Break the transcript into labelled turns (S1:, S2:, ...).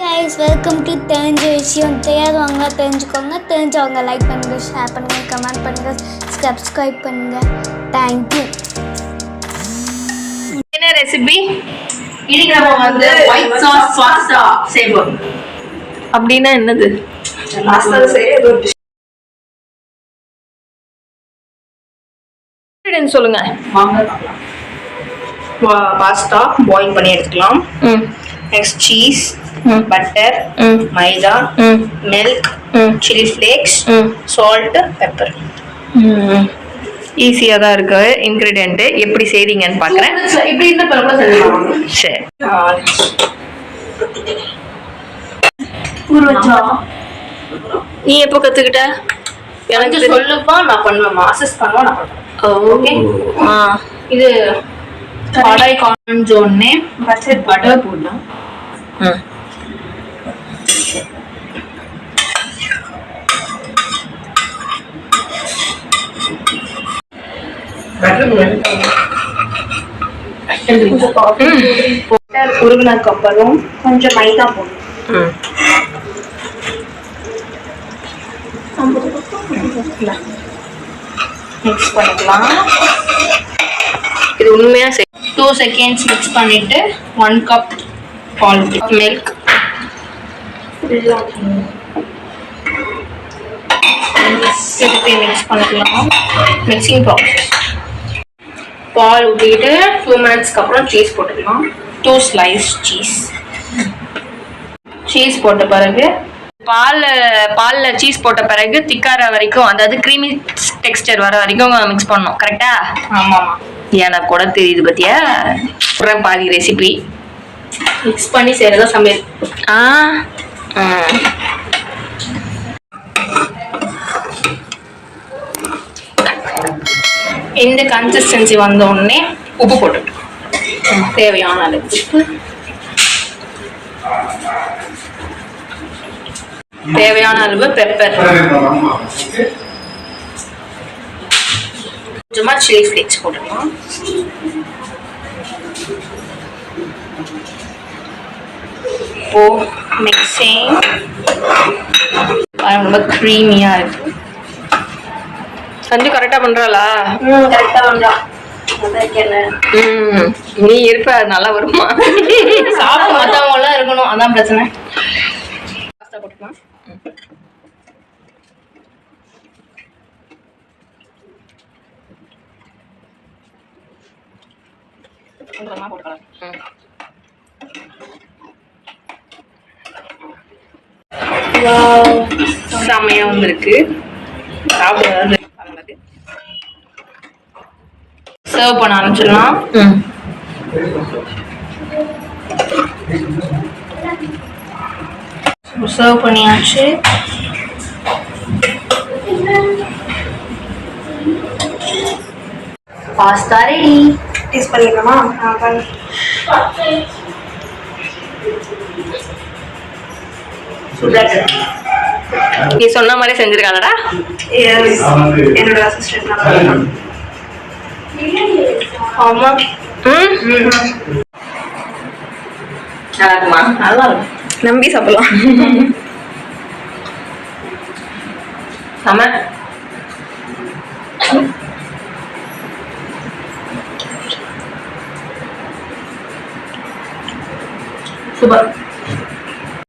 S1: Guys welcome to தெரிஞ்ச விஷயம் தெரியாதவங்க தெரிஞ்சுக்கோங்க. தெரிஞ்சவங்க லைக் பண்ணுங்க ஷேர் பண்ணுங்க கமெண்ட் பண்ணுங்க சப்ஸ்கிரைப் பண்ணுங்க. தேங்க்யூ
S2: என்ன ரெசிபி
S3: இன்னைக்கு நம்ம வந்து ஒயிட் சாஸ் பாஸ்தா செய்வோம்.
S2: அப்படின்னா என்னது?
S3: பாஸ்தா செய்ய
S2: சொல்லுங்க.
S3: வாங்க பாஸ்தா பாயில் பண்ணி எடுத்துக்கலாம்.
S2: ம்.
S3: Next cheese. Butter maida milk chilli flakes
S2: ம்
S3: சால்ட் பெப்பர்
S2: ஈஸியாக தான் இருக்கு. இன்க்ரீடியன்ட் எப்படி செய்றீங்கன்னு பார்க்குறேன்
S3: இப்படி பிறகு செஞ்சுக்கலாம்
S2: சரி. நீ எப்போ கற்றுக்கிட்ட
S3: எனக்கு
S2: எனக்கு சொல்லு
S3: சொல்லுப்பா நான் பண்ணுவேன் அசஸ் பண்ணுவேன் நான் பண்ணுவேன்.
S2: ஓகே ஆ.
S3: இது கடாய் காஞ்சோடனே பட்டர் பட்டர் போடலாம் உருகினதுக்கு அப்புறம் கொஞ்சம் மைதா போடணும்
S2: ம்
S3: மிக்ஸ் பண்ணிக்கலாம்.
S2: இது உண்மையாக
S3: டூ செகண்ட்ஸ் மிக்ஸ் பண்ணிட்டு ஒன் கப் பால் மில்க் திருப்பி மிக்ஸ் பண்ணிக்கலாம். மிக்சிங் ப்ராசஸ் பால் ஊற்றிட்டு டூ மினிட்ஸ்க்கு அப்புறம் சீஸ் போட்டுக்கலாம். டூ ஸ்லைஸ் சீஸ் சீஸ் போட்ட பிறகு
S2: பால் பாலில் சீஸ் போட்ட பிறகு திக்கார வரைக்கும் அதாவது க்ரீமி டெக்ஸ்டர் வர வரைக்கும் மிக்ஸ் பண்ணணும். கரெக்டா
S3: ஆமாம்மா.
S2: எனக்கு கூட தெரியுது பத்தியா? பாதி ரெசிபி
S3: மிக்ஸ் பண்ணி செய்கிறதா சமையல்.
S2: ஆ.
S3: இந்த கன்சிஸ்டன்சி வந்த உடனே உப்பு போட்டுட்டு தேவையான அளவு உப்பு. தேவையான அளவு பெப்பர் கொஞ்சமா சில்லி ஃப்ளேக்ஸ் போட்டுக்கலாம். இப்போ மிக்சிங் ரொம்ப க்ரீமியா இருக்கு.
S2: சஞ்சு கரெக்டா பண்றாளா?
S3: ம் கரெக்டா வந்தான் அதான்
S2: ம் நீ இருப்ப நல்லா வருமா?
S3: சாப்பிட மத்தவங்க எல்லாம் இருக்கணும் அதான் பிரச்சனை. பாஸ்தா போட்டுக்கலாம். போட்டுக்கலாம்.
S2: ம்.
S3: செம்மையா வந்திருக்கு சாப்பிடுறது சர்வ் பண்ண ஆரம்பிச்சிடலாம்.
S2: ம்.
S3: சர்வ் பண்ணியாச்சு. பாஸ்தா ரெடி டேஸ்ட் பண்ணிடலாமா
S2: நீ சொன்ன மாதிரி செஞ்சிருக்காளடா?
S3: என்னோட அசிஸ்டன்ட் ஆமா.
S2: ம்? நல்லா இருக்குமா
S3: நல்லா இருக்கும்
S2: நம்பி சாப்பிடலாம். செம.
S3: சூப்பர்.